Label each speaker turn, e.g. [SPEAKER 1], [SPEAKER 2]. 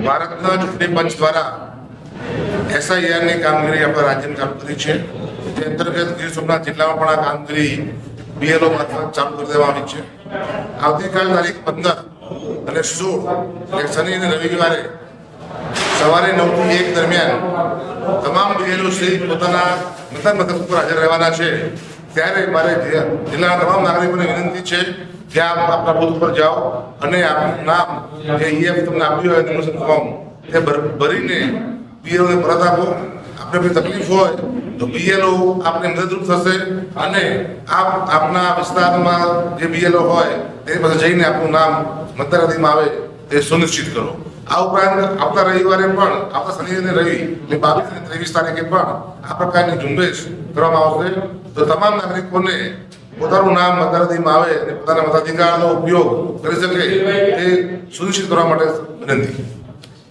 [SPEAKER 1] ભારતના ચૂંટણી પંચ દ્વારા એસઆઈઆરની કામગીરી આપણા રાજ્યની ચાલુ કરી છે. તે અંતર્ગત ગીર સોમનાથ જિલ્લામાં પણ આ કામગીરી બીએલઓ મારફત ચાલુ કરી દેવામાં આવી છે. આવતીકાલ તારીખ પંદર અને સોળ, એટલે શનિ અને રવિવારે સવારે નવથી એક દરમિયાન તમામ બીએલઓ શ્રી પોતાના મતદાન મથક ઉપર હાજર રહેવાના છે. ત્યારે મારે જિલ્લાના તમામ નાગરિકોને વિનંતી છે આપ આપના બુથ ઉપર જાઓ અને આપનું નામ જે ઈએફ તમને આપ્યું હોય નિમણૂક ફોર્મ તે ભર- ભરીને BLO ને પરત આપો. આપણે કોઈ તકલીફ હોય તો બીએલઓ આપને મદદરૂપ થશે અને આપ આપના વિસ્તારમાં જે બીએલઓ હોય તેની પાસે જઈને આપનું નામ મતદાર યાદીમાં આવે તે સુનિશ્ચિત કરો. આ ઉપરાંત આવતા રવિવારે પણ આવતા શનિ અને રવિ એટલે બાવીસ અને ત્રેવીસ તારીખે પણ આ પ્રકારની ઝુંબેશ કરવામાં આવશે. તો તમામ નાગરિકોને પોતાનું નામ મતદારથીમાં આવે અને પોતાના મતાધિકારનો ઉપયોગ કરી શકે તે સુનિશ્ચિત કરવા માટે વિનંતી.